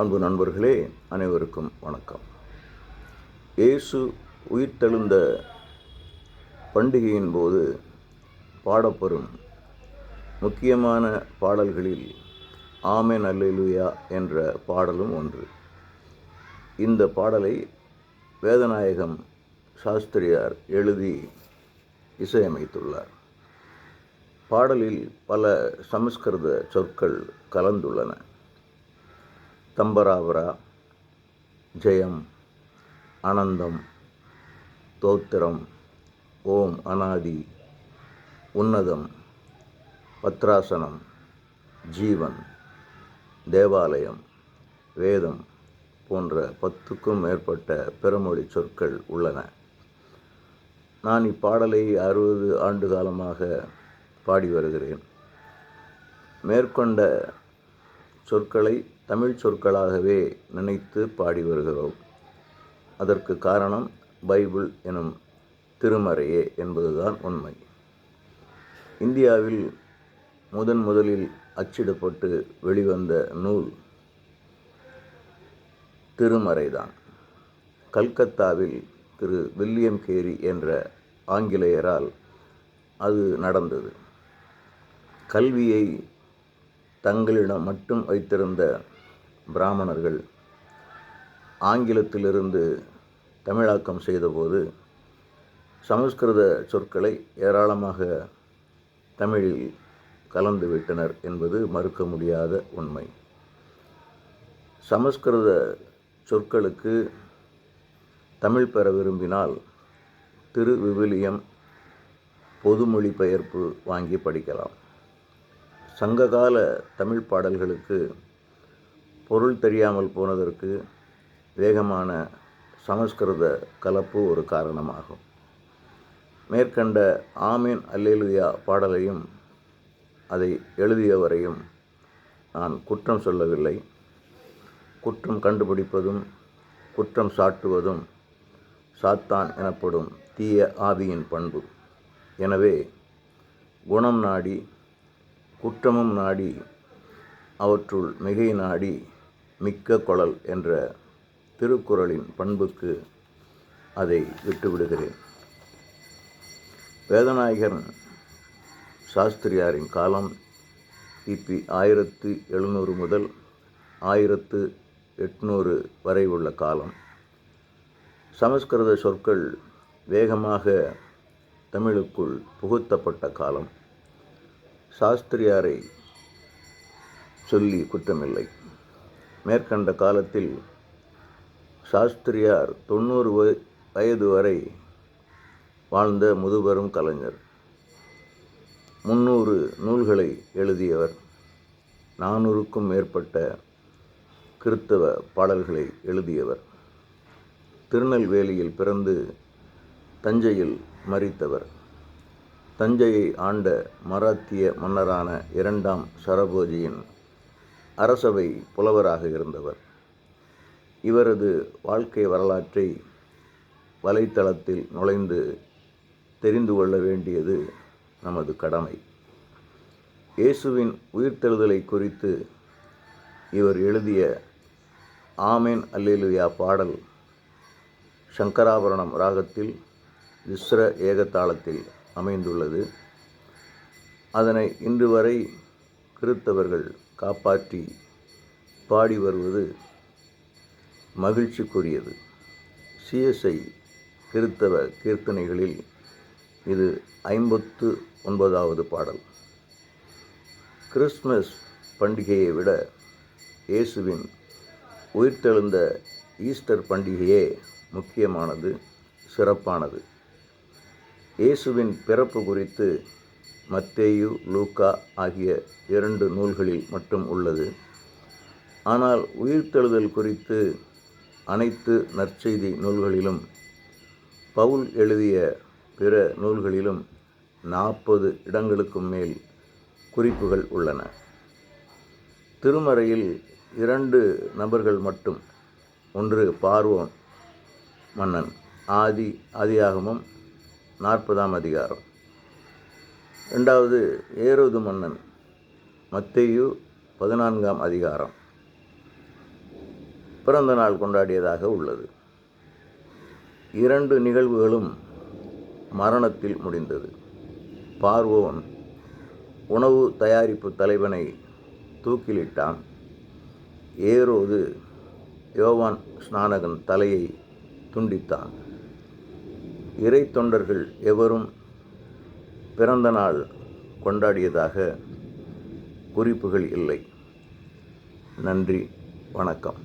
அன்பு நண்பர்களே அனைவருக்கும் வணக்கம். இயேசு உயிர்த்தெழுந்த பண்டிகையின் போது பாடப்பெறும் முக்கியமான பாடல்களில் ஆமே அல்லேலூயா என்ற பாடலும் ஒன்று. இந்த பாடலை வேதநாயகம் சாஸ்திரியார் எழுதி இசையமைத்துள்ளார். பாடலில் பல சமஸ்கிருத சொற்கள் கலந்துள்ளன. தம்பராபுரா ஜெயம் அனந்தம் தோத்திரம் ஓம் அனாதி உன்னதம் பத்ராசனம் ஜீவன் தேவாலயம் வேதம் போன்ற பத்துக்கும் மேற்பட்ட பிறமொழி சொற்கள் உள்ளன. நான் இப்பாடலை அறுபது ஆண்டு காலமாக பாடி வருகிறேன். மேற்கொண்ட சொற்களை தமிழ் சொற்களாகவே நினைத்து பாடி வருகிறோம். அதற்கு காரணம் பைபிள் எனும் திருமறையே என்பதுதான் உண்மை. இந்தியாவில் முதன் முதலில் அச்சிடப்பட்டு வெளிவந்த நூல் திருமறைதான். கல்கத்தாவில் திரு வில்லியம் கேரி என்ற ஆங்கிலேயரால் அது நடந்தது. கல்வியை தங்களிடம் மட்டும் வைத்திருந்த பிராமணர்கள் ஆங்கிலத்திலிருந்து தமிழாக்கம் செய்தபோது சமஸ்கிருத சொற்களை ஏராளமாக தமிழில் கலந்து விட்டனர் என்பது மறுக்க முடியாத உண்மை. சமஸ்கிருத சொற்களுக்கு தமிழ் பெற விரும்பினால் திரு விவிலியம் பொது வாங்கி படிக்கலாம். சங்ககால தமிழ் பாடல்களுக்கு பொருள் தெரியாமல் போனதற்கு வேகமான சமஸ்கிருத கலப்பு ஒரு காரணமாகும். மேற்கண்ட ஆமீன் அல்லேலுயா பாடலையும் அதை எழுதியவரையும் நான் குற்றம் சொல்லவில்லை. குற்றம் கண்டுபிடிப்பதும் குற்றம் சாட்டுவதும் சாத்தான் எனப்படும் தீய ஆவியின் பண்பு. எனவே குணம் நாடி குற்றமும் நாடி அவற்றுள் மிகை நாடி மிக்க குழல் என்ற திருக்குறளின் பண்புக்கு அதை விட்டுவிடுகிறேன். வேதநாயகன் சாஸ்திரியாரின் காலம் கிபி ஆயிரத்து எழுநூறு முதல் ஆயிரத்து எட்நூறு வரை உள்ள காலம். சமஸ்கிருத சொற்கள் வேகமாக தமிழுக்குள் புகுத்தப்பட்ட காலம். சாஸ்திரியாரை சொல்லி குற்றமில்லை. மேற்கண்ட காலத்தில் சாஸ்திரியார் தொண்ணூறு வயது வரை வாழ்ந்த முதுபெரும் கலைஞர். முன்னூறு நூல்களை எழுதியவர். நானூறுக்கும் மேற்பட்ட கிறித்தவ பாடல்களை எழுதியவர். திருநெல்வேலியில் பிறந்து தஞ்சையில் மறித்தவர். தஞ்சையை ஆண்ட மராத்திய மன்னரான இரண்டாம் சரபோஜியின் அரசவை புலவராக இருந்தவர். இவரது வாழ்க்கை வரலாற்றை வலைத்தளத்தில் நுழைந்து தெரிந்து கொள்ள வேண்டியது நமது கடமை. இயேசுவின் உயிர்த்தெழுதலை குறித்து இவர் எழுதிய ஆமேன் அல்லேலுயா பாடல் சங்கராபரணம் ராகத்தில் விஸ்ர ஏகத்தாளத்தில் அமைந்துள்ளது. அதனை இன்று வரை கிறித்தவர்கள் காப்பாற்றி பாடி வருவது மகிழ்ச்சிக்குரியது. சிஎஸ்ஐ கிறித்தவ கீர்த்தனைகளில் இது ஐம்பத்து ஒன்பதாவது பாடல். கிறிஸ்மஸ் பண்டிகையை விட இயேசுவின் உயிர்த்தெழுந்த ஈஸ்டர் பண்டிகையே முக்கியமானது சிறப்பானது. இயேசுவின் பிறப்பு குறித்து மத்தேயு லூக்கா ஆகிய இரண்டு நூல்களில் மட்டும் உள்ளது. ஆனால் உயிர்த்தெழுதல் குறித்து அனைத்து நற்செய்தி நூல்களிலும் பவுல் எழுதிய பிற நூல்களிலும் நாற்பது இடங்களுக்கும் மேல் குறிப்புகள் உள்ளன. திருமறையில் இரண்டு நபர்கள் மட்டும் ஒன்று பார்வோன் மன்னன் ஆதி ஆதியாகமும் நாற்பதாம் அதிகாரம். ரெண்டாவது ஏரோது மன்னன் மத்தேயு பதினான்காம் அதிகாரம். பிறந்த நாள் கொண்டாடியதாக உள்ளது. இரண்டு நிகழ்வுகளும் மரணத்தில் முடிந்தது. பார்வோன் உணவு தயாரிப்பு தலைவனை தூக்கிலிட்டான். ஏரோது யோவான் ஸ்நானகன் தலையை துண்டித்தான். இறை தொண்டர்கள் எவரும் பிறந்த நாள் கொண்டாடியதாக குறிப்புகள் இல்லை. நன்றி வணக்கம்.